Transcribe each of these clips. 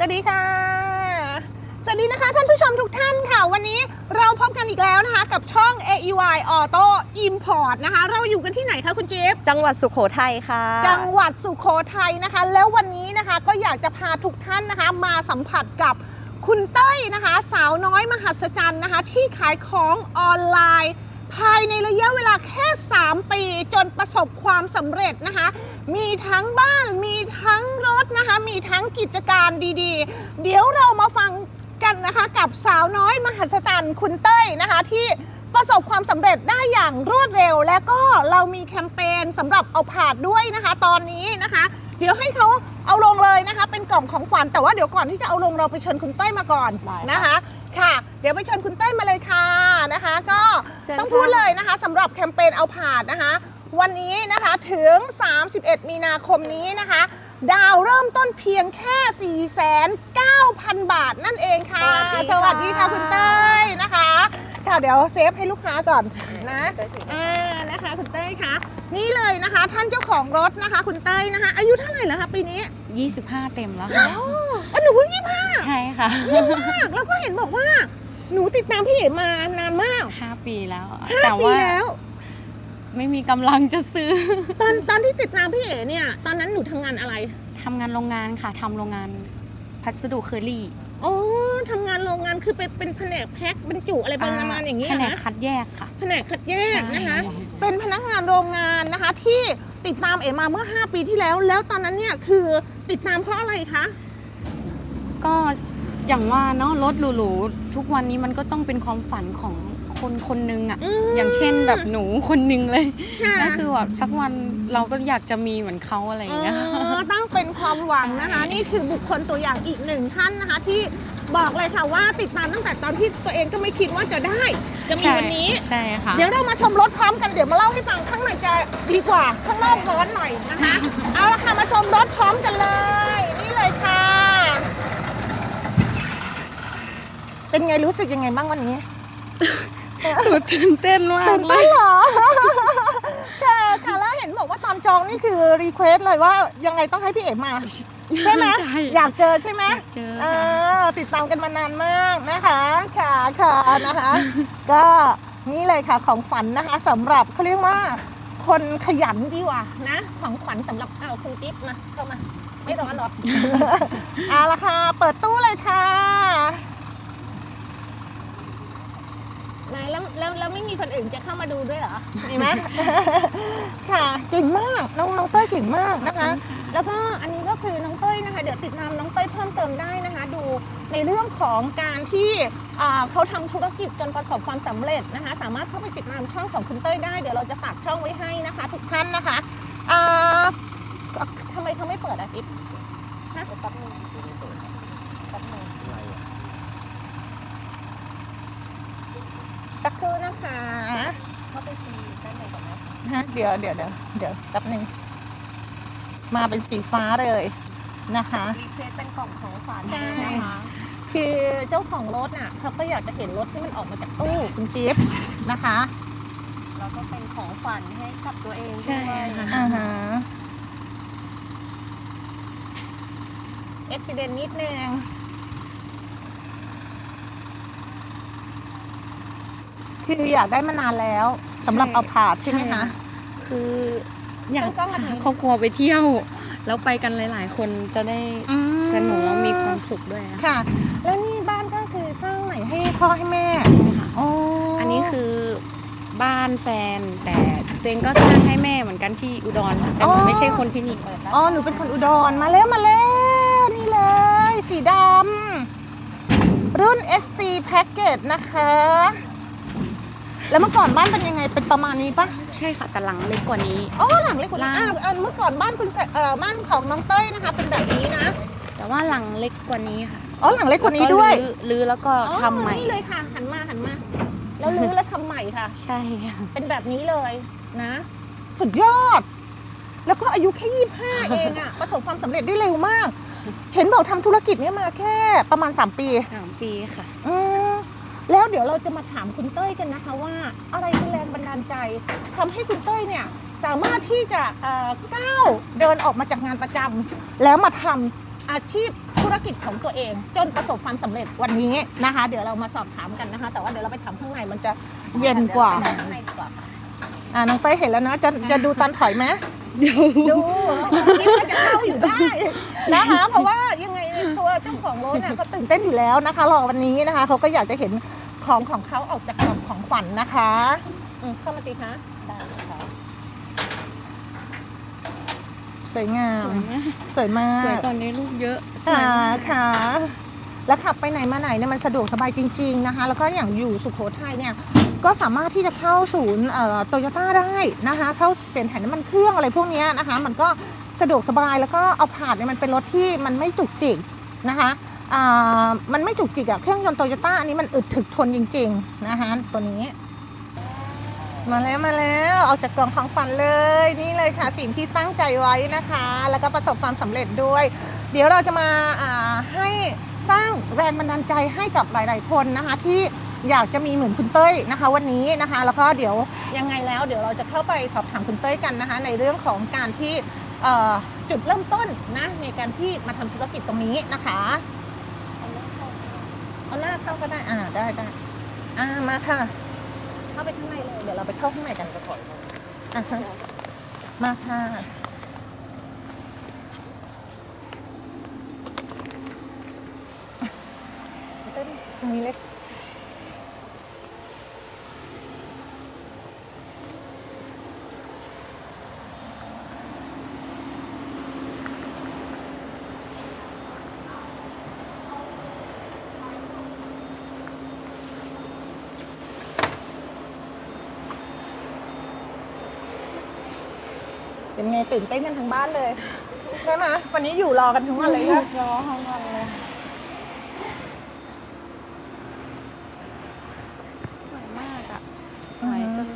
สวัสดีค่ะ สวัสดีนะคะท่านผู้ชมทุกท่านค่ะ วันนี้เราพบกันอีกแล้วนะคะ กับช่อง AEY Auto Import นะคะ เราอยู่กันที่ไหนคะคุณจิ๊บจังหวัดสุโขทัยค่ะ จังหวัดสุโขทัยนะคะ แล้ววันนี้นะคะก็อยากจะพาทุกท่านนะคะ มาสัมผัสกับคุณเต้ยนะคะ สาวน้อยมหัศจรรย์นะคะ ที่ขายของออนไลน์ ภายในระยะเวลาแค่ 3 ปีจนประสบความสำเร็จนะคะ มีทั้งบ้านมีทั้งรถนะคะ มีทั้งกิจการดีๆ เดี๋ยวเรามาฟังกันนะคะ กับสาวน้อยมหัศจรรย์คุณเต้ยนะคะ ที่ประสบความสำเร็จได้อย่างรวดเร็ว และก็เรามีแคมเปญสำหรับเอาผาดด้วยนะคะ ตอนนี้นะคะ เดี๋ยวให้เขาเอาลงเลยนะคะ เป็นกล่องของขวัญแต่ว่าเดี๋ยวก่อนที่จะเอาลงเราไปเชิญคุณเต้ยมาก่อนนะคะ ค่ะ เดี๋ยวไปเชิญคุณเต้ยมาเลยค่ะนะคะ ก็ ต้องพูดค่ะเลยนะคะสำหรับแคมเปญเอาผาดนะคะ วันนี้นะคะถึง 31 มีนาคมนี้นะคะ ดาวเริ่มต้นเพียงแค่ 4,900 บาทนั่นเองค่ะ สวัสดีค่ะคุณเต้ยนะคะค่ะเดี๋ยวเซฟให้ลูกค้าก่อนนะอ่านะคะคุณเต้ยคะนี่เลยนะคะ ท่านเจ้าของรถนะคะ คุณเต้ยนะคะ อายุเท่าไหร่แล้วคะปีนี้ 25 เต็มแล้วค่ะอ๋อหนูเพิ่งยี่ห้าใช่ค่ะมากแล้วก็เห็นบอกว่า หนูติดตามพี่เอ๋มานานมาก5ปีแล้วห้าแต่ปีว่าแล้ว ไม่มีกำลังจะซื้อ ตอนตอนที่ติดตามพี่เอ๋เนี่ย ตอนนั้นหนูทำงานอะไร ทำงานโรงงานค่ะทำโรงงานพัสดุเคอรี่อ๋อทำงานโรงงานคือไปเป็นแผนกแพ็คบรรจุอะไรประมาณอย่างนี้แผยนกนะคัดแยกค่ะ แผนกคัดแยกนะคะ ใช่ เป็นพนักงานโรงงานนะคะ ที่ติดตามเอ๋มาเมื่อ 5 ปีที่แล้ว แล้วตอนนั้นเนี่ยคือติดตามเพราะอะไรคะ ก็อย่างว่าเนาะรถหรูๆ ทุกวันนี้มันก็ต้องเป็นความฝันของคนคนหนึงอะมอย่างเช่นแบบหนูคนหนึงเลยค่ะก็คือแบบสักวันเราก็อยากจะมีเหมือนเขาอะไรอย่างเงี้ยอ๋อต้องเป็นความหวังนะคะใช่นี่คือบุคคลตัวอย่างอีกหนึ่งท่านนะคะ ที่บอกเลยค่ะว่าติดตามตั้งแต่ตอนที่ตัวเองก็ไม่คิดว่าจะได้ จะมีวันนี้ใช่ค่ะเดี๋ยวเรามาชมรถพร้อมกันเดี๋ยวมาเล่าให้ฟังข้างในจะดีกว่าข้างนอกร้อนหน่อยนะคะ เอาละค่ะมาชมรถพร้อมกันเลย นี่เลยค่ะ เป็นไงรู้สึกยังไงบ้างวันนี้หนูตื่นเต้นมากตื่นเลเต้ยนเหรอค่ะค่ะแล้วเห็นบอกว่าตอนจองนี่คือรีเควสเลยว่ายังไงต้องให้พี่เอ๋มา ใช่ไหมใช่อยากเจอใช่ไหมเจอเอค่ะอติดตามกันมานานมากนะคะค่ะค่ะนะคะ ก็นี่เลยค่ะของขวัญนะคะสำหรับเขาเรียกว่า คนขยันดีกว่านะ ของขวัญสำหรับเอาคุณจิ๊บมาเข้ามา ไม่ร้อนหรอก เอาละค่ะ เปิดตู้เลยค่ะ ไหนแล้วแล้วแล้วไม่มีคนอื่นจะเข้ามาดูด้วยเหรอมีไหม ค่ะเก่งมากน้องน้องเต้ยเก่งมากนะคะ แล้วก็อันนี้ก็คือน้องเต้ยนะคะ เดี๋ยวติดตามน้องเต้ยเพิ่มเติมได้นะคะ ดูในเรื่องของการที่อ่าเขาทำธุรกิจจนประสบความสำเร็จนะคะ สามารถเข้าไปติดตามช่องของคุณเต้ยได้เดี๋ยวเราจะฝากช่องไว้ให้นะคะ ทุกท่านนะคะอ่าทำไมเขาไม่เปิดอาทิตย์ฮะ แป๊บนึงแป๊บนึง สักครู่นะคะเข้าไปซีด้านในก่อนนะฮะเดี๋ยวเดี๋ยวเดี๋ยวเดี๋ยวแป๊บนึงมาเป็นสีฟ้าเลยนะคะรีเควสเป็นกล่องของขวัญใช่นะคะคือเจ้าของรถน่ะเขาก็อยากจะเห็นรถที่มันออกมาจากตู้คุณจิ๊บนะคะแล้วก็เป็นของขวัญให้กับตัวเองใช่ด้วยค่ะอ่าฮะเอ็กซิเดนนิดนึง คืออยากได้มานานแล้วสำหรับเอาผาดใช่ไหมคะ คืออยากต้องพาแบบนี้ครอบครัวไปเที่ยว แล้วไปกันหลาย ๆ คนจะได้สนุกแล้วมีความสุขด้วยอะค่ะ แล้วนี่บ้านก็คือสร้างใหม่ให้พ่อให้แม่ใช่ค่ะอ๋ออันนี้คือบ้านแฟนแต่ตัวเองก็สร้างให้แม่เหมือนกันที่อุดรค่ะแต่หนูไม่ใช่คนที่นี่อ๋อหนูเป็นคนอุดรมาแล้วมาแล้ว นี่เลย สีดำรุ่น SC Package นะคะ แล้วเมื่อก่อนบ้านเป็นยังไงเป็นประมาณนี้ปะใช่ค่ะแต่หลังเล็กกว่านี้อ๋อหลังเล็กกว่านี้หลัอ่างอ่าเมื่อก่อนบ้านคุณแสเอ่อบ้านของน้องเต้ยนะคะ เป็นแบบนี้นะ แต่ว่าหลังเล็กกว่านี้ค่ะอ๋อหลังเล็กกว่านี้ด้วยแล้ก็รื้อรื้อแล้วก็อ๋อทำใหม่นี่เลยค่ะหันมาหันมาแล้วรื้อแล้วทำใหม่ค่ะ ใช่ค่ะเป็นแบบนี้เลยนะ สุดยอด แล้วก็อายุแค่ยี่ห้าเองอะประสบความสำเร็จได้เร็วมาก เห็นบอกทำธุรกิจเนี้มาแค่ประมาณ3ปีสามปีค่ะอืม แล้วเดี๋ยวเราจะมาถามคุณเต้ยกันนะคะว่าอะไรเป็นแรงบันดาลใจทำให้คุณเต้ยเนี่ยสามารถที่จะก้าวเดินออกมาจากงานประจำแล้วมาทำอาชีพธุรกิจของตัวเอง จนประสบความสำเร็จวันนี้นะคะ เดี๋ยวเรามาสอบถามกันนะคะ แต่ว่าเดี๋ยวเราไปถามข้างในมันจะเย็นกว่าอ่าน้องเต้ยเห็นแล้วนะจะจะดูตอนถอยไหมดูคิดว่าจะเข้าอยู่ได้นะคะเพราะว่ายังไงตัวเจ้าของรถเนี่ยเขาตื่นเต้นอยู่แล้วนะคะรอวันนี้นะคะเขาก็อยากจะเห็น ของของเขาออกจากกล่องของขวัญนะคะ อืมเข้ามาสิคะได้ค่ะสวยงาสม วยมากสวยมาสวยกตอนนี้ลูกเยอะสวยค่ะมากค่ะ แล้วขับไปไหนมาไหนเนี่ยมันสะดวกสบายจริง ๆนะคะ แล้วก็อย่างอยู่สุโขทัยเนี่ย ก็สามารถที่จะเข้าศูนย์โตโยต้าได้นะคะ เข้าเปลี่ยนถ่ายน้ำมันเครื่องอะไรพวกเนี้ยนะคะ มันก็สะดวกสบายแล้วก็เอาผาดเนี่ยมันเป็นรถที่มันไม่จุกจิกนะคะอ่า มันไม่จุกจิกอะเครื่องยนต์โตโยต้าอันนี้มันอึดถึกทนจริง ๆ นะคะตัวนี้ มาแล้วมาแล้วออกจากกล่องของฝันเลย นี่เลยค่ะสิ่งที่ตั้งใจไว้นะคะ แล้วก็ประสบความสำเร็จด้วย เดี๋ยวเราจะมาาให้สร้างแรงบันดาลใจให้กับหลาย ๆ คนนะคะ ที่อยากจะมีเหมือนคุณเต้ยนะคะ วันนี้นะคะ แล้วก็เดี๋ยวยังไงแล้ว เดี๋ยวเราจะเข้าไปสอบถามคุณเต้ยกันนะคะ ในเรื่องของการที่จุดเริ่มต้นนะในการที่มาทำธุรกิจตรงนี้นะคะ เอาหน้าเข้าก็ได้อ่าได้ได้อ่ามาค่ะ เข้าไปข้างในเลยเดี๋ยวเราไปเข้าข้างในกันก็ถอยอะฮะมาค่ะเต้นตรงนี้เล็ก เป็นไงตื่นเต้นกันทั้งบ้านเลยใช่ไหมวันนี้อยู่รอกันทั้งวันเลยค่ะรอทั้งวันเลยสวยมากอะสวยจน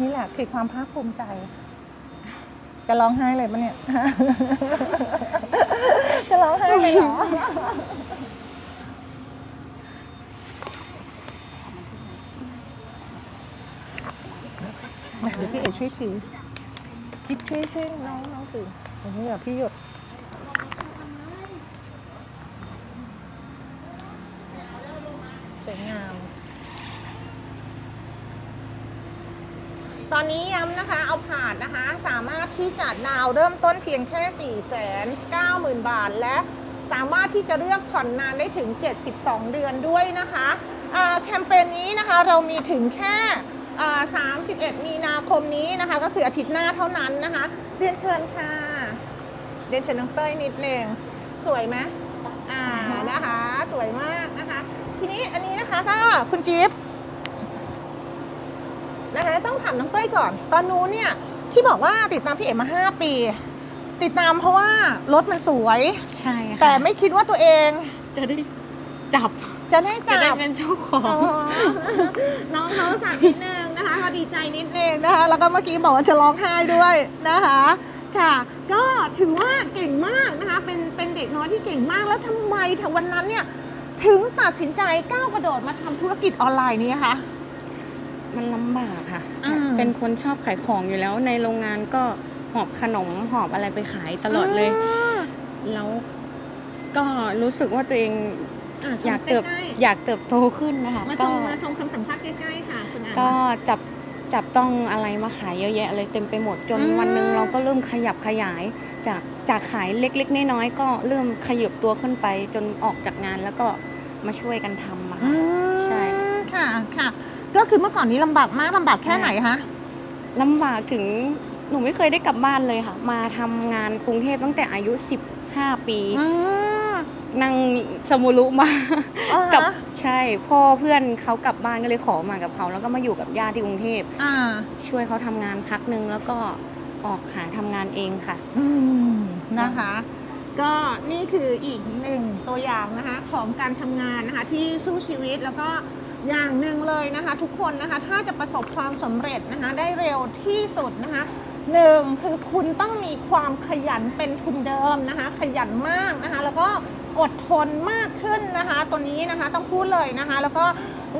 นี่แหละคือความภาคภูมิใจ จะร้องไห้เลยปะเนี่ย จะร้องไห้เลยเหรอมาเดี๋ยวพี่เอ๋ช่วยถือ จิ๊บช่วยช่วยน้องน้องถืออันนี้เดี๋ยวพี่หยดสวยงาม ตอนนี้ย้ำนะคะ เอาผ่านนะคะ สามารถที่จะดาวเริ่มต้นเพียงแค่ 4 9 0 0 0 0 บาท และสามารถที่จะเลือกผ่อนนานได้ถึง 72 เดือนด้วยนะคะแคมเปญนี้นะคะเรามีถึงแค่ 31 มีนาคมนี้นะคะ ก็คืออาทิตย์หน้าเท่านั้นนะคะ เรียนเชิญค่ะ เรียนเชิญน้องเต้ยนิดนึงสวยไหมอ่านะคะ สวยมากนะคะ ทีนี้อันนี้นะคะก็คุณจิ๊บนะคะต้องถามน้องเต้ยก่อน ตอนนู้นเนี่ยที่บอกว่าติดตามพี่เอ๋มา 5 ปี ติดตามเพราะว่ารถมันสวย ใช่ค่ะ แต่ไม่คิดว่าตัวเองจะได้จับ จะได้จะจัได้บเป็นเจ้าขออ๋อง น้องเขาสั่นนิดนึง นะคะเขาดีใจนิดนึงนะคะ แล้วก็เมื่อกี้บอกว่าจะร้องไห้ด้วยนะคะ ค่ะ ก็ถือว่าเก่งมากนะคะ เป็นเป็นเด็กน้อยที่เก่งมากแล้วทำไมถึงวันนั้นเนี่ยถึงตัดสินใจก้าวกระโดดมาทำธุรกิจออนไลน์นี้คะมันลำบากค่ะอืมเป็นคนชอบขายของอยู่แล้วในโรงงานก็หอบขนมหอบอะไรไปขายตลอดเลยมแล้วก็รู้สึกว่าตัวเองะชมอยากเติบใล้ๆอยากเติบโตขึ้นนะคะมาชก็มมาชมคำสัมภาษณ์ใกล้ๆค่ะคุณอาก็จับ จับต้องอะไรมาขายเยอะแยะเลยเต็มไปหมดจนอืมวันหนึ่งเราก็เริ่มขยับขยายจากจากขายเล็กๆน้อยๆก็เริ่มขยับตัวขึ้นไปจนออกจากงานแล้วก็มาช่วยกันทำอะอืค่ะมใช่ค่ะค่ะ ก็คือเมื่อก่อนนี้ลำบากมากลำบากแค่ไหนคะลำบากถึงหนูไม่เคยได้กลับบ้านเลยค่ะ มาทำงานกรุงเทพตั้งแต่อายุ 15 ปี อืมนั่งสมุรุมาอ๋อกับฮะใช่พ่อเพื่อนเขากลับบ้านก็เลยขอมากับเขาแล้วก็มาอยู่กับญาติที่กรุงเทพ อ่าช่วยเขาทำงานพักหนึ่งแล้วก็ออกหาทำงานเองค่ะ อืมนะคะ ก็นี่คืออีกหนึ่งตัวอย่างนะคะ ของการทำงานนะคะ ที่สู้ชีวิตแล้วก็อย่างหนึ่งเลยนะคะ ทุกคนนะคะถ้าจะประสบความสำเร็จนะคะ ได้เร็วที่สุดนะคะหนึ่งคือคุณต้องมีความขยันเป็นทุนเดิมนะคะ ขยันมากนะคะ แล้วก็ อดทนมากขึ้นนะคะตัวนี้นะคะต้องพูดเลยนะคะ แล้วก็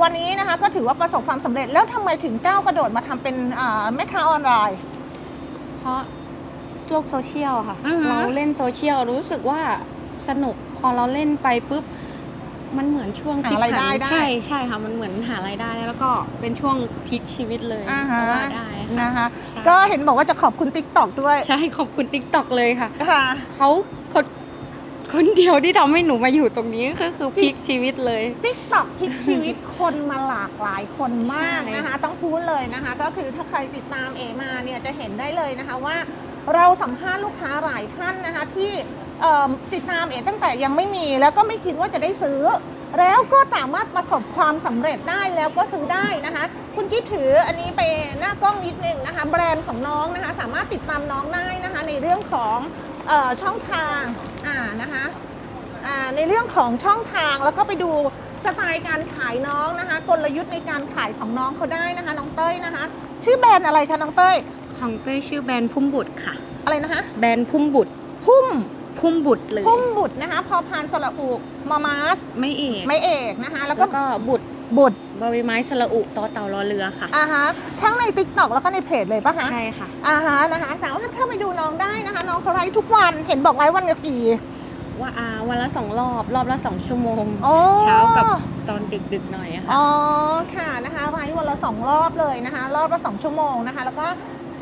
วันนี้นะคะก็ถือว่าประสบความสำเร็จแล้วทำไมถึงก้าวกระโดดมาทำเป็นอ่าแม่ค้าออนไลน์ เพราะโลกโซเชียลค่ะอือฮะเราเล่นโซเชียลรู้สึกว่าสนุกพอเราเล่นไปปุ๊บมันเหมือนช่วงพลิกหารายผัได้นได้ใช่ใช่ค่ะมันเหมือนหารายได้ได้แล้วก็เป็นช่วงพลิกชีวิตเลยอ่าก็ฮะว่าได้ค่ะนะคะใช่ก็เห็นบอกว่าจะขอบคุณ t ิ k t o k ด้วย ใช่ขอบคุณติ๊กต็อกเลยค่ะค่ะเขา คนคนเดียวที่ทำให้หนูมาอยู่ตรงนี้ก็คือพลิกชีวิตเลย ติ๊กต็อกพลิกชีวิตคนมาหลากหลายคนมากใช่นะคะ ต้องพูดเลยนะคะ ก็คือถ้าใครติดตามเอมาเนี่ยจะเห็นได้เลยนะคะว่า เราสัมภาษณ์ลูกค้าหลายท่านนะคะ ที่เอิ่มติดตามเอตั้งแต่ยังไม่มีแล้วก็ไม่คิดว่าจะได้ซื้อ แล้วก็สามารถประสบความสำเร็จได้แล้วก็ซื้อได้นะคะ คุณจิ๊บถืออันนี้ไปหน้ากล้องนิดนึงนะคะ แบรนด์ของน้องนะคะ สามารถติดตามน้องได้นะคะ ในเรื่องของเออ ช่องทางอ่านะคะอ่าในเรื่องของช่องทางแล้วก็ไปดูสไตล์การขายน้องนะคะกลยุทธ์ในการขายของน้องเขาได้นะคะ น้องเต้ยนะคะ ชื่อแบรนด์อะไรคะน้องเต้ยของเต้ยชื่อแบรนด์พุ่มบุตรค่ะ อะไรนะคะ แบรนด์พุ่มบุตร พุ่มพุ่มบุตรเลยพุ่มบุตรนะคะ พอพานสระอุมอมาสไม่เอกไม่เอกนะคะ แล้วแล้ก็วก็บุตรบุตร บอใบไม้สระอุต่อเต่ารอเรือค่ะ อ่าฮะทั้งใน t ิ k t o k แล้วก็ในเพจเลยปะคะใช่ค่ะอ่าฮะนะคะสามารถเข้าไปดูน้องได้นะคะ น้องเขาไลฟ์ทุกวันเห็นบอกไลฟ์วันละกี่ว่าอาวันละสองรอบ รอบละสองชั่วโมงโอ้เช้ากับตอนดึกๆหน่อยอะค่ะอ๋อค่ะนะคะไลฟ์วันละสองรอบเลยนะคะ รอบละสองชั่วโมงนะคะ แล้วก็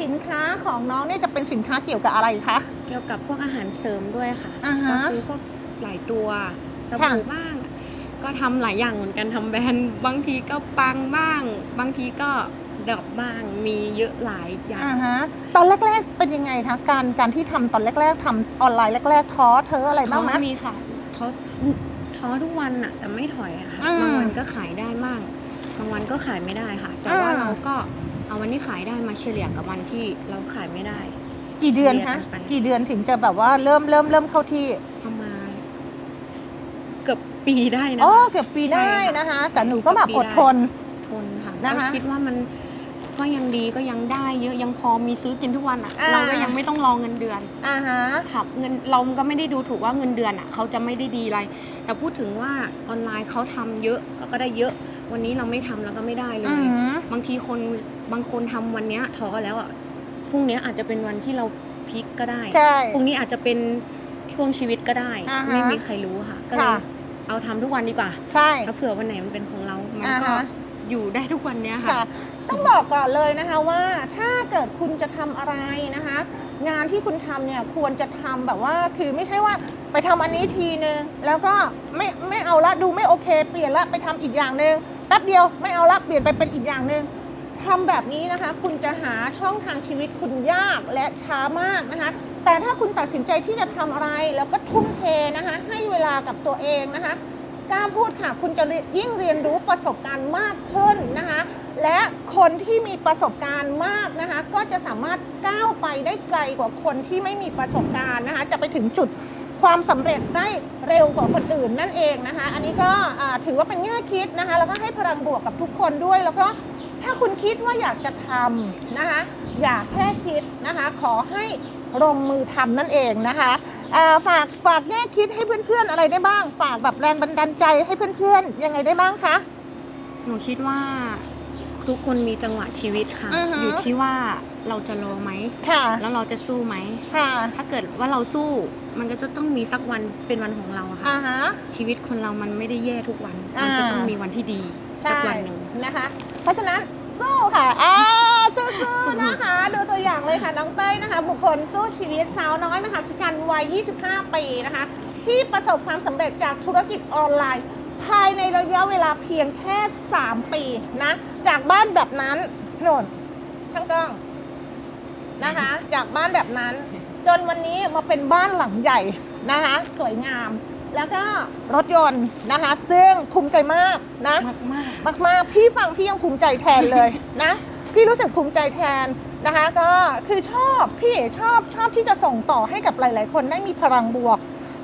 สินค้าของน้องเนี่ยจะเป็นสินค้าเกี่ยวกับอะไรคะเกี่ยวกับพวกอาหารเสริมด้วยค่ะอ่าฮะก็คือพวกหลายตัวสค่ะบู่บ้าง ก็ทำหลายอย่างเหมือนกันทำแบรนด์บางทีก็ปังบ้าง บางทีก็ดรอปบ้างมีเยอะหลายอย่างอ่าฮะตอนแรกๆเป็นยังไงคะการการที่ทำตอนแรก ๆทำออนไลน์แรกๆท้อเธออะไรบ้างไหม ท้อมีค่ะท้อท้อทุกวันอะแต่ไม่ถอยอะค่ะอืมบางวันก็ขายได้มากบางวันก็ขายไม่ได้ค่ะ แต่ว่าอ่าเราก็เอาวันที่ขายได้มาเฉลี่ยกับวันที่เราขายไม่ได้ กี่เดือนคะเรียนกันไป กี่เดือนถึงจะแบบว่าเริ่มเริ่มเริ่มเข้าที่ ประมาณเกือบ ปีได้นะ อ๋อคะเกือบปีใช่ได้ค่ะนะคะใช่แต่หนูก็แบบอดทน ทนค่ะนะคะ ก็คิดว่ามันก็ยังดีก็ยังได้เยอะยังพอมีซื้อกินทุกวันอะอ่า เราก็ยังไม่ต้องรอเงินเดือนอ่าฮะครับเงินเราก็ไม่ได้ดูถูกว่าเงินเดือนอะเขาจะไม่ได้ดีอะไร แต่พูดถึงว่าออนไลน์เขาทำเยอะก็ได้เยอะ วันนี้เราไม่ทำแล้วก็ไม่ได้เลอืย มบางทีคนบางคนทำวันเนี้ยท้อแล้วอะพรุ่งนี้อาจจะเป็นวันที่เราพลิกก็ได้ใช่ พรุ่งนี้อาจจะเป็นช่วงชีวิตก็ได้ อ่าฮะไม่มีใครรู้ค่ะก็เลยค่ะ เอาทำทุกวันดีกว่าใช่ถ้าเผื่อวันไหนมันเป็นของเรา มันอ่าก็ฮะอยู่ได้ทุกวันเนี้ยค่ะค่ะ ต้องบอกก่อนเลยนะคะว่าถ้าเกิดคุณจะทำอะไรนะคะ งานที่คุณทำเนี่ยควรจะทำแบบว่าคือไม่ใช่ว่าไปทำอันนี้ทีนึงแล้วก็ไม่ไม่เอาละดูไม่โอเค เปลี่ยนละไปทำอีกอย่างหนึ่งแป๊บเดียวไม่เอาละเปลี่ยนไปเป็นอีกอย่างหนึ่งทำแบบนี้นะคะ คุณจะหาช่องทางชีวิตคุณยากและช้ามากนะคะ แต่ถ้าคุณตัดสินใจที่จะทำอะไร แล้วก็ทุ่มเทนะคะให้เวลากับตัวเองนะคะกล้าพูดค่ะ คุณจะยิ่งเรียนรู้ประสบการณ์มากขึ้นนะคะ และคนที่มีประสบการณ์มากนะคะ ก็จะสามารถก้าวไปได้ไกลกว่าคนที่ไม่มีประสบการณ์นะคะ จะไปถึงจุดความสำเร็จได้เร็วกว่าคนอื่นนั่นเองนะคะ อันนี้ก็ถือว่าเป็นแง่คิดนะคะ แล้วก็ให้พลังบวกกับทุกคนด้วย แล้วก็ถ้าคุณคิดว่าอยากจะทำนะคะ อย่าแค่คิดนะคะ ขอให้ ลงมือทำนั่นเองนะคะอ่าฝากฝากแง่คิดให้เพื่อนๆอะไรได้บ้าง ฝากแบบแรงบันดาลใจให้เพื่อนๆยังไงได้บ้างคะหนูคิดว่าทุกคนมีจังหวะชีวิตค่ะอือฮึอยู่ที่ว่าเราจะรอไหมค่ะแล้วเราจะสู้ไหมค่ะถ้าเกิดว่าเราสู้มันก็จะต้องมีสักวันเป็นวันของเราอะค่ะอ่าฮะชีวิตคนเรามันไม่ได้แย่ทุกวันอ่ามัมันจะต้องมีวันที่ดีใช่สักวันหนึ่งนะคะ เพราะฉะนั้นสู้ค่ะอ่า สู้ๆนะคะ ดูตัวอย่างเลยค่ะน้องเต้ยนะคะ บุคคลสู้ชีวิตสาวน้อยมหัศจรรย์วัย 25 ปีนะคะ ที่ประสบความสำเร็จจากธุรกิจออนไลน์ ภายในระยะเวลาเพียงแค่ 3 ปีนะ จากบ้านแบบนั้นโน่นช่างกล้องนะคะ จากบ้านแบบนั้น จนวันนี้มาเป็นบ้านหลังใหญ่นะคะ สวยงามแล้วก็รถยนต์นะคะ ซึ่งภูมิใจมากนะ มากมากมากๆพี่ฟังพี่ยังภูมิใจแทนเลยนะ พี่รู้สึกภูมิใจแทนนะคะก็คือชอบพี่ชอบชอบที่จะส่งต่อให้กับหลาย ๆ คนได้มีพลังบวก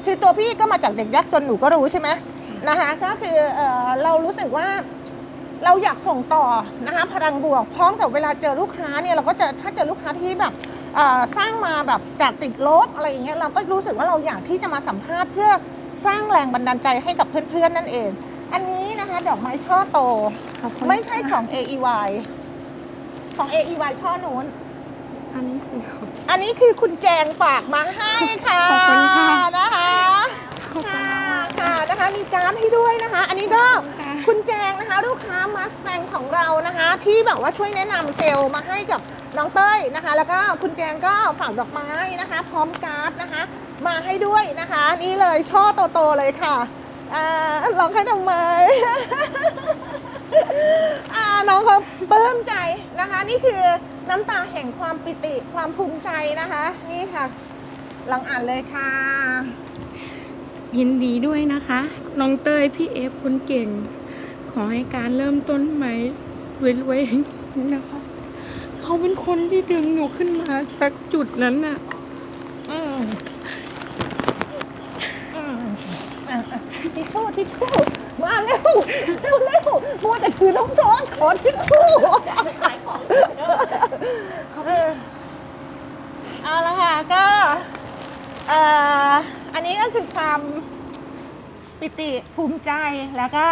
คือตัวพี่ก็มาจากเด็กยากจนหนูก็รู้ใช่ไหมนะคะก็คือเออเรารู้สึกว่าเราอยากส่งต่อนะคะพลังบวก พร้อมกับเวลาเจอลูกค้าเนี่ยเราก็จะถ้าเจอลูกค้าที่แบบเอ่อสร้างมาแบบจากติดลบอะไรอย่างเงี้ยเราก็รู้สึกว่าเราอยากที่จะมาสัมภาษณ์เพื่อสร้างแรงบันดาลใจให้กับเพื่อนๆนั่นเอง อันนี้นะคะดอกไม้ช่อโตขอบคุณไม่ใช่ค่ะของ AEY ของ AEY ช่อนู้น อันนี้คือ อันนี้คือคุณแจงฝากมาให้ค่ะขอบคุณค่ะ นะคะขอบคุณค่ะมากค่ะนะคะมีการดให้ด้วยนะคะ อันนี้ก็ค่ะคุณแจงนะคะ ลูกค้ามาส t ตงของเรานะคะ ที่แบบว่าช่วยแนะนำเซลล์มาให้กับน้องเต้ยนะคะ แล้วก็คุณแจงก็ฝากดอกไม้นะคะ พร้อมการ์ดนะคะ มาให้ด้วยนะคะ นี่เลยช่อโตๆเลยค่ะอ่าลองให้ดอกไม้ อ่าน้องเขาปลื้มใจนะคะ นี่คือน้ำตาแห่งความปิติความภูมิใจนะคะ นี่ค่ะ ลองอ่านเลยค่ะ ยินดีด้วยนะคะ น้องเต้ยพี่เอฟคนเก่ง ขอให้การเริ่มต้นใหม่เว้นไว้นะคะ เขาเป็นคนที่ดึงหนูขึ้นมาจากจุดนั้นน่ะอืมอืมอะอะทิชชู่ทิชชู่ มาเร็วเร็วเร็วมัวแต่ถือน้ำซ้อนขอทิชชู่เออเอาละค่ะก็อันนี้ก็คือความปิติภูมิใจแล้วก็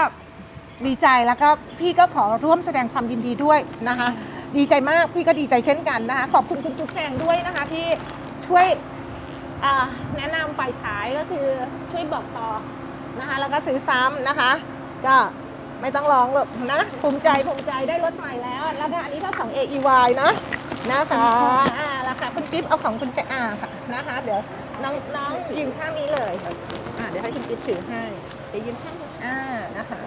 ดีใจแล้วก็พี่ก็ขอร่วมแสดงความยินดีด้วยนะคะ ดีใจมากพี่ก็ดีใจเช่นกันนะคะ ขอบคุณคุณจุ๊บแจงด้วยนะคะที่ช่วยแนะนำฝ่ายขายก็คือช่วยบอกต่อ นะคะ แล้วก็ซื้อซ้ำนะคะ ก็ไม่ต้องร้องหรอกนะภูมิใจภูมิใจได้รถใหม่แล้ว แล้วก็อันนี้ก็ของ AEY เนอะนะคะอ่าล้วค่ะคุณจิ๊บเอาของคุณแจอ่าค่ะนะคะ เดี๋ยวน้องน้องยืนข้างนี้เลยอ่าเดี๋ยวให้คุณจิ๊บถือให้เดี๋ยวยืนข้างอ่านะคะ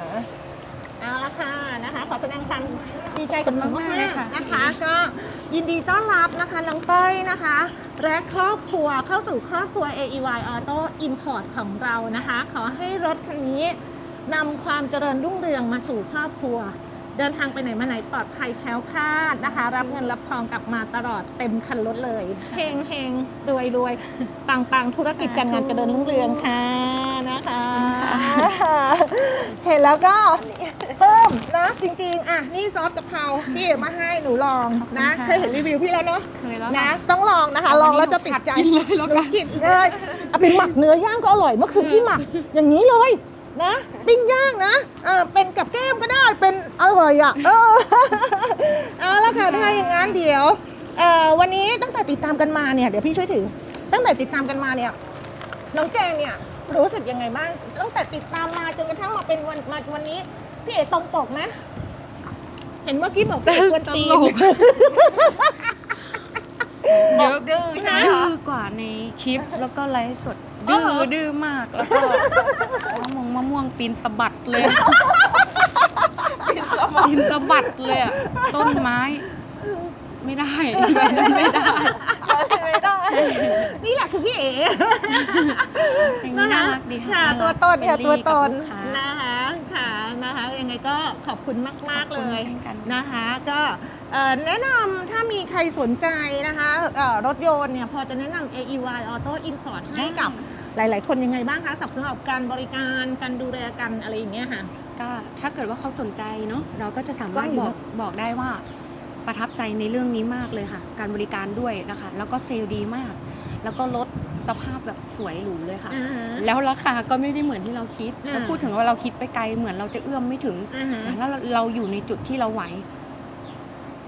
เอาละค่ะนะคะขอแสดงความดีใจกับน้องมากๆนะคะ ก็ยินดีต้อนรับนะคะน้องเต้ยนะคะ และครอบครัวเข้าสู่ครอบครัว AEY Auto Import ของเรานะคะ ขอให้รถคันนี้นำความเจริญรุ่งเรืองมาสู่ครอบครัว เดินทางไปไหนมาไหนปลอดภัยแคล้วคลาดนะคะ รับเงินรับทองกลับมาตลอดเต็มคันรถเลยเฮงเฮงรวยรวยปังปังธุรกิจการงานเจริญรุ่งเรืองค่ะนะคะ เห็นแล้วก็ เพิ่มนะจริงๆ อะ นี่ซอสกะเพราที่มาให้หนูลองนะ ขอบคุณค่ะ เคยเห็นรีวิวพี่แล้วเนาะเคยแล้วนะ ค่ะ ต้องลองนะคะลองแล้วจะติดใจกินเลยแล้วกันกินเลยเอาไปหมักเนื้อย่างก็อร่อยเมื่อคืนพี่หมักอย่างนี้เลยนะปิ้งย่างนะเออเป็นกับแก้มก็ได้เป็นอร่อยอะเออ เอาละค่ะถ้าอย่างนั้นเดี๋ยวเอ่อวันนี้ตั้งแต่ติดตามกันมาเนี่ยเดี๋ยวพี่ช่วยถือ ตั้งแต่ติดตามกันมาเนี่ย น้องแจงเนี่ยรู้สึกยังไงบ้างตั้งแต่ติดตามมาจนกระทั่งมาเป็นวันมาวันนี้ พี่เอ๋ตรงปกไหมเห็นเมื่อกี้บอกพี่เอ๋กวนตีน ตลก เยอะดื้อใช่ไหมดื้อกว่าในคลิปแล้วก็ไลฟ์สดอ๋อดื้เหรออดื้อมากแล้วก็มะม่วงมะม่วงปีนสะบัดเลยปีนสะบัดเลยอะต้นไม้ ไม่ได้แบบนั้นไม่ได้ไม่ได้นี่แหละคือพี่เอ๋อย่างนี้น่ารักดีค่ะค่ะน่าตัวรักตนค่ะเฟรนลี่ตัวตนกับลูกค้า นะคะค่ะ นะคะยังไงก็ขอบคุณมาก ๆ เลยขอบคุณเช่นกันนะคะ ก็เอ่อแนะนำถ้ามีใครสนใจนะคะเอ่อรถยนต์เนี่ยพอจะแนะนำ AEY Auto Import ให้กับหลาย ๆ คนยังไงบ้างคะสำหรับการบริการการดูแลกันอะไรอย่างเงี้ยค่ะก็ถ้าเกิดว่าเขาสนใจเนาะเราก็จะสามารถก็อยู่บอกบอกได้ว่าประทับใจในเรื่องนี้มากเลยค่ะ การบริการด้วยนะคะ แล้วก็เซลล์ดีมาก แล้วก็รถสภาพแบบสวยหรูเลยค่ะอ่าฮะแล้วราคาก็ไม่ได้เหมือนที่เราคิดอ่าแล้วพูดถึงว่าเราคิดไปไกลเหมือนเราจะเอื้อมไม่ถึงอ่าฮะแต่ถ้าเราเราอยู่ในจุดที่เราไหว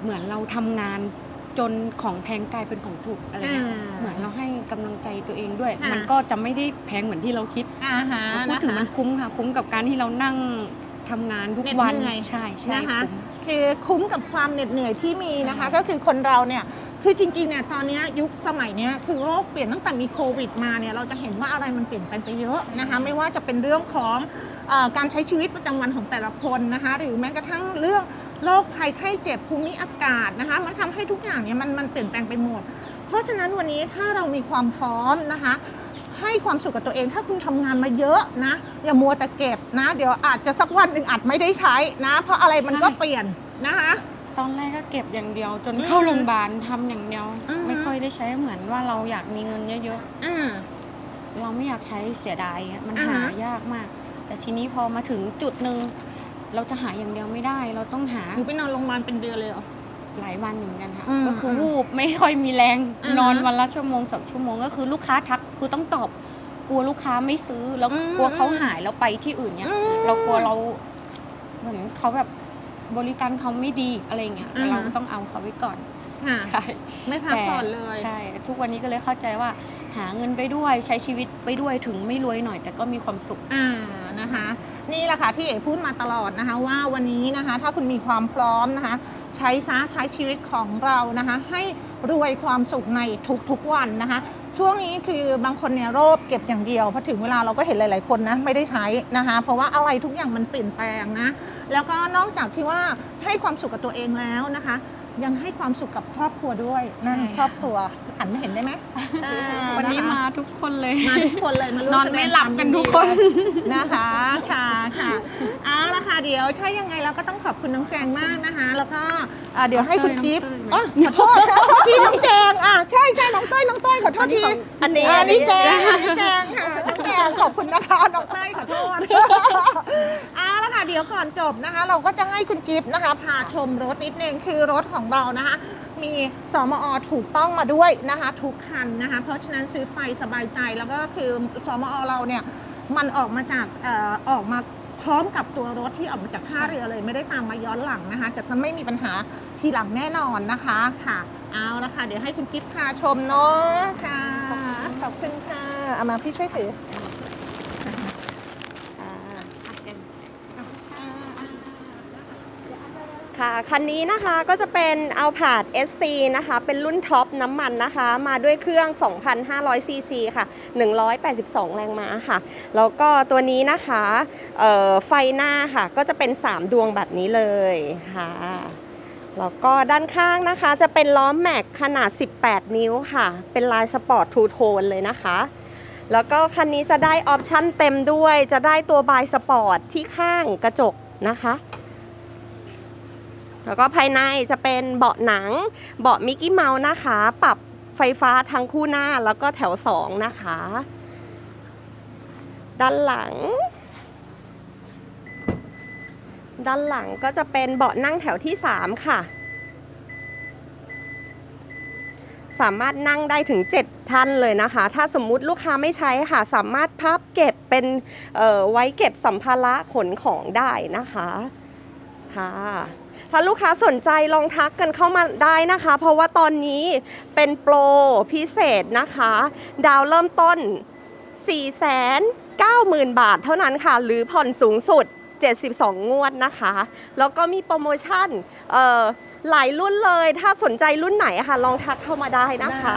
เหมือนเราทำงานจนของแพงกลายเป็นของถูกอะไรเงี้ยอ่าเหมือนเราให้กำลังใจตัวเองด้วยค่ะมันก็จะไม่ได้แพงเหมือนที่เราคิดอ่าฮะพูดถึงมันนะคะคุ้มค่ะ คุ้มกับการที่เรานั่งทำงานทุกวันเหน็ดเหนื่อยใช่ใช่นะคะคุ้มคือคุ้มกับความเหน็ดเหนื่อยที่มีนะคะ ก็คือคนเราเนี่ย คือจริงๆเนี่ยตอนนี้ยุคสมัยเนี้ยคือโลกเปลี่ยนตั้งแต่มีโควิดมาเนี่ยเราจะเห็นว่าอะไรมันเปลี่ยนแปไปเยอะนะคะไม่ว่าจะเป็นเรื่องของอการใช้ชีวิตประจำวันของแต่ละคนนะคะหรือแม้กระทั่งเรื่องโรคภัยไข้เจ็บภูมิอากาศนะคะมันทำให้ทุกอย่างเนี่ยมันมันเปลี่ยนแปลงไปหมด เพราะฉะนั้นวันนี้ถ้าเรามีความพร้อมนะคะให้ความสุขกับตัวเองถ้าคุณทำงานมาเยอะนะ อย่ามัวแต่เก็บนะ เดี๋ยวอาจจะสักวันหนึ่งอาจไม่ได้ใช้นะ เพราะอะไรมันก็เปลี่ยนนะคะ ตอนแรกก็เก็บอย่างเดียว จนอืมเข้าโรงพยาบาลทำอย่างเดียว อือฮึไม่ค่อยได้ใช้เหมือนว่าเราอยากมีเงินเยอะอ่า ๆ เราไม่อยากใช้เสียดายอะมันอ่าฮะ หายากมาก แต่ทีนี้พอมาถึงจุดหนึ่งเราจะหาอย่างเดียวไม่ได้ เราต้องหาหนูไปนอนโรงพยาบาลเป็นเดือนเลยเหรอ หลายวันอยู่เหมือนกันค่ะ อืมก็คือมวูบไม่ค่อยมีแรง อ่าฮะนอนวันละชั่วโมงสองชั่วโมงก็คือลูกค้าทักคือต้องตอบกลัวลูกค้าไม่ซื้อแล้วอืม กลัวเขาหายแล้วไปที่อื่นเนี่ย อืม เรากลัวเราเหมือนเขาแบบ บริการเขาไม่ดีอะไรเงี้ยอ่าฮะเราก็ต้องเอาเขาไว้ก่อนค่ะ ใช่ไม่พักผ่อนเลยใช่ ทุกวันนี้ก็เลยเข้าใจว่าหาเงินไปด้วยใช้ชีวิตไปด้วยถึงไม่รวยหน่อย แต่ก็มีความสุข อ่านะคะ นี่แหละค่ะที่เอ๋พูดมาตลอดนะคะว่าวันนี้นะคะ ถ้าคุณมีความพร้อมนะคะ ใช้ซะใช้ชีวิตของเรานะคะ ให้รวยความสุขในทุกๆวันนะคะ ช่วงนี้คือบางคนเนี่ยโรบเก็บอย่างเดียวพอถึงเวลาเราก็เห็นหลาย ๆ คนนะไม่ได้ใช้นะคะ เพราะว่าอะไรทุกอย่างมันเปลี่ยนแปลงนะ แล้วก็นอกจากที่ว่าให้ความสุขกับตัวเองแล้วนะคะ ยังให้ความสุขกับครอบครัวด้วยนั่นใช่ค่ะครอบครัวหันมาเห็นได้ไหมอ่าวันนี้ะคะมาทุกคนเลยมาทุกคนเลยมาร่วมนอนแสดงไม่หลับกันทุกคน นะคะค่ะค่ะเอาละค่ะเดี๋ยวถ้ายังไงเราก็ต้องขอบคุณน้องแจงมากนะคะ แล้วก็อ่าเดี๋ยวให้คุณน้องเต้ยกิฟต์น้อ๋อองขอโทษขอโทษทีน้องแจงอะใช่ใช่น้องเต้ยน้องเต้ยขอโทษทีอันนี้อันนี้อันนี้แจงอันนี้แจงค่ะน้องแจงขอบคุณนะคะน้องเต้ยขอโทษ เดี๋ยวก่อนจบนะคะ เราก็จะให้คุณกิฟต์นะคะพาชมรถนิดนึงคือรถของเรานะคะ มีสมอถูกต้องมาด้วยนะคะ ทุกคันนะคะ เพราะฉะนั้นซื้อไปสบายใจแล้วก็คือสมอเราเนี่ยมันออกมาจากเอ่อออกมาพร้อมกับตัวรถที่ออกมาจากท่าเรือเลย ไม่ได้ตามมาย้อนหลังนะคะจะไม่มีปัญหาทีหลังแน่นอนนะคะค่ะ เอาละค่ะเดี๋ยวให้คุณกิฟต์พาชมเนาะค่ะขอบคุณค่ะเอามาพี่ช่วยถือ ค่ะคันนี้นะคะก็จะเป็น a l p a d SC นะคะ เป็นรุ่นท็อปน้ำมันนะคะ มาด้วยเครื่อง 2,500ซีซีค่ะ 182 แรงม้าค่ะ แล้วก็ตัวนี้นะคะไฟหน้าค่ะ ก็จะเป็น 3 ดวงแบบนี้เลยค่ะแล้วก็ด้านข้างนะคะจะเป็นล้อแม็กขนาด 18 นิ้วค่ะ เป็นลายสปอร์ตทูโทนเลยนะคะ แล้วก็คันนี้จะได้ออปชั่นเต็มด้วย จะได้ตัวบายสปอร์ตที่ข้างกระจกนะคะ แล้วก็ภายในจะเป็นเบาะหนัง เบาะมิกกี้เมาส์นะคะ ปรับไฟฟ้าทั้งคู่หน้าแล้วก็แถว2นะคะ ด้านหลัง ด้านหลังก็จะเป็นเบาะนั่งแถวที่3ค่ะ สามารถนั่งได้ถึง 7 ท่านเลยนะคะ ถ้าสมมุติลูกค้าไม่ใช้ค่ะ สามารถพับเก็บเป็นไว้เก็บสัมภาระขนของได้นะคะ ค่ะ ถ้าลูกค้าสนใจลองทักกันเข้ามาได้นะคะ เพราะว่าตอนนี้เป็นโปรพิเศษนะคะ ดาวเริ่มต้น 490,000 บาทเท่านั้นค่ะ หรือผ่อนสูงสุด 72 งวดนะคะ แล้วก็มีโปรโมชั่นหลายรุ่นเลย ถ้าสนใจรุ่นไหนอะค่ะ ลองทักเข้ามาได้นะคะ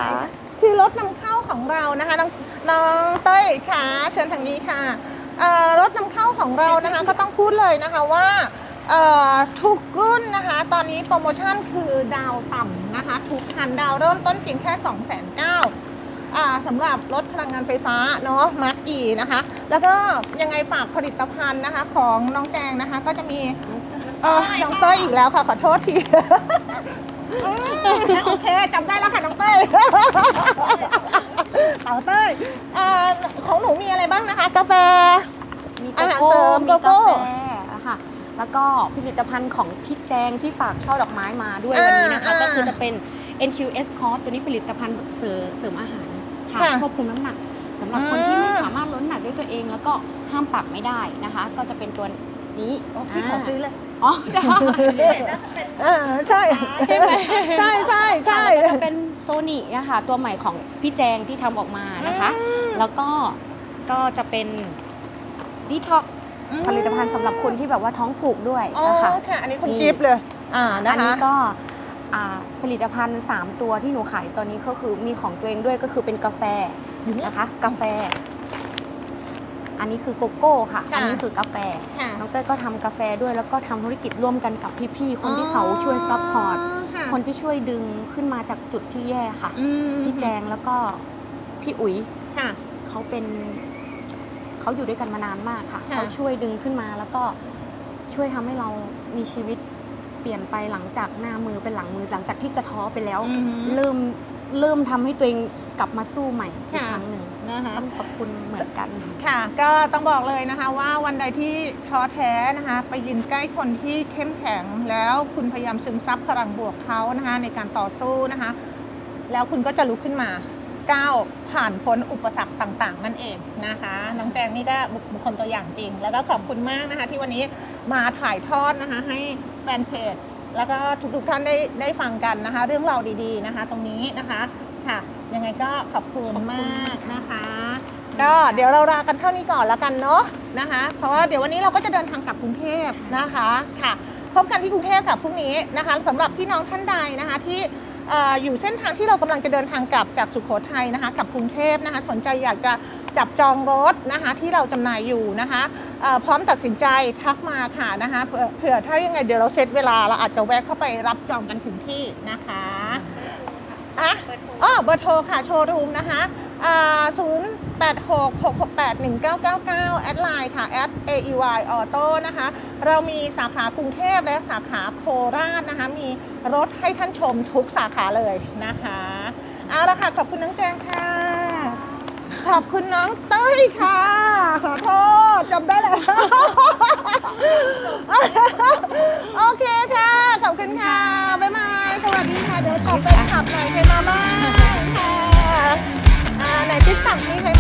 คือรถนำเข้าของเรานะคะน้องน้องเต้ยค่ะ เชิญทางนี้ค่ะรถนำเข้าของเรานะคะก็ต้องพูดเลยนะคะว่า เอ่อทุกรุ่นนะคะ ตอนนี้โปรโมชั่นคือดาวต่ำนะคะ ทุกคันดาวเริ่มต้นเพียงแค่ 2 9 0 0 0 0อ่าสำหรับรถพลังงานไฟฟ้าเนาะมาร์กีนะคะ แล้วก็ยังไงฝากผลิตภัณฑ์นะคะของน้องแจงนะคะ ก็จะมีเออน้องเต้ยอีกแล้วค่ะ ขอโทษทีอืมโอเคจำได้แล้วค่ะน้องเต้ยเต๋าเต้ยเอ่อของหนูมีอะไรบ้างนะคะ กาแฟ มีโกอาหารโก้เสริมมีโกโก้กาแฟอะค่ะ แล้วก็ผลิตภัณฑ์ของพี่แจงที่ฝากช่อดอกไม้มาด้วยอ่าวันนี้นะคะอ่าก็คือจะเป็น NQS Cost ตัวนี้ผลิตภัณฑ์เสริมเสริมอาหารค่ะค่ะควบคุมน้ำหนักสำหรับอ่าคนที่ไม่สามารถลดน้ำหนักด้วยตัวเอง แล้วก็ห้ามปรับไม่ได้นะคะ ก็จะเป็นตัวนี้โอ้พี่ขอซื้อเลยอ๋อได้เออใช่ใช่ไหมใช่ใช่ใช่ค่ะแล้วก็จะเป็นโซนินะคะตัวใหม่ของพี่แจงที่ทำออกมานะคะ แล้วก็ก็จะเป็นดีท็อกอืม ผลิตภัณฑ์สำหรับคนที่แบบว่าท้องผูกด้วยอ๋อนะคะ ค่ะ อันนี้คุณนี่ กิฟต์เลย อ่านะอันคะนี้ก็อ่าผลิตภัณฑ์ 3 ตัวที่หนูขายตอนนี้ก็คือมีของตัวเองด้วยก็คือเป็นกาแฟนะคะ กาแฟ อันนี้คือโกโก้ค่ะ ค่ะ อันนี้คือกาแฟ ค่ะน้องเต้ยก็ทำกาแฟด้วยแล้วก็ทำธุรกิจร่วมกันกับพี่ๆคนที่เขาช่วยซัพพอร์ตค่ะคนที่ช่วยดึงขึ้นมาจากจุดที่แย่ค่ะ อืมพี่แจงแล้วก็พี่อุ๋ยค่ะ เขาเป็น เขาอยู่ด้วยกันมานานมากค่ะค่ะ เขาช่วยดึงขึ้นมาแล้วก็ช่วยทำให้เรามีชีวิตเปลี่ยนไปหลังจากหน้ามือเป็นหลังมือหลังจากที่จะท้อไปแล้วอืมเริ่มเริ่มทำให้ตัวเองกลับมาสู้ใหม่อีกค่ะครั้งหนึ่งนะคะต้องขอบคุณเหมือนกันค่ะ ก็ต้องบอกเลยนะคะว่าวันใดที่ท้อแท้นะคะไปยืนใกล้คนที่เข้มแข็งแล้วคุณพยายามซึมซับพลังบวกเขานะคะในการต่อสู้นะคะ แล้วคุณก็จะลุกขึ้นมา ก้าวผ่านพ้นอุปสรรคต่างๆ นั่นเองนะคะน้องแตงนี่ก็บุคคลตัวอย่างจริง แล้วก็ขอบคุณมากนะคะที่วันนี้มาถ่ายทอดนะคะให้แฟนเพจแล้วก็ทุกๆท่านได้ได้ฟังกันนะคะ เรื่องราวดีๆนะคะ ตรงนี้นะคะค่ะ ยังไงก็ขอบคุณมากนะคะ ก็เดี๋ยวเราลากันเท่านี้ก่อนแล้วกันเนาะนะคะ เพราะว่าเดี๋ยววันนี้เราก็จะเดินทางกลับกรุงเทพนะคะค่ะพบกันที่กรุงเทพกับพรุ่งนี้นะคะสำหรับพี่น้องท่านใดนะคะที่ อยู่เส้นทางที่เรากำลังจะเดินทางกลับจากสุโขทัยนะคะกับกรุงเทพนะคะ สนใจอยากจะจับจองรถนะคะที่เราจำหน่ายอยู่นะคะพร้อมตัดสินใจทักมาค่ะนะคะเผื่อถ้ายังไงเดี๋ยวเราเซตเวลาเราอาจจะแวะเข้าไปรับจองกันถึงที่นะคะอะอ๋อเบอร์โทรค่ะโชว์รูมนะคะอ่า0 0886681999 แอดไลน์ค่ะแอด AEY Auto นะคะ เรามีสาขากรุงเทพและสาขาโคราชนะคะ มีรถให้ท่านชมทุกสาขาเลยนะคะ เอาละค่ะ ขอบคุณน้องแจงค่ะ ขอบคุณน้องเต้ยค่ะ ขอโทษจำได้เลยโอเคค่ะ ขอบคุณค่ะ บ๊ายบาย สวัสดีค่ะ เดี๋ยวขอไปขับหน่อยใครมาบ้างค่ะไหนติ๊กตักมีใคร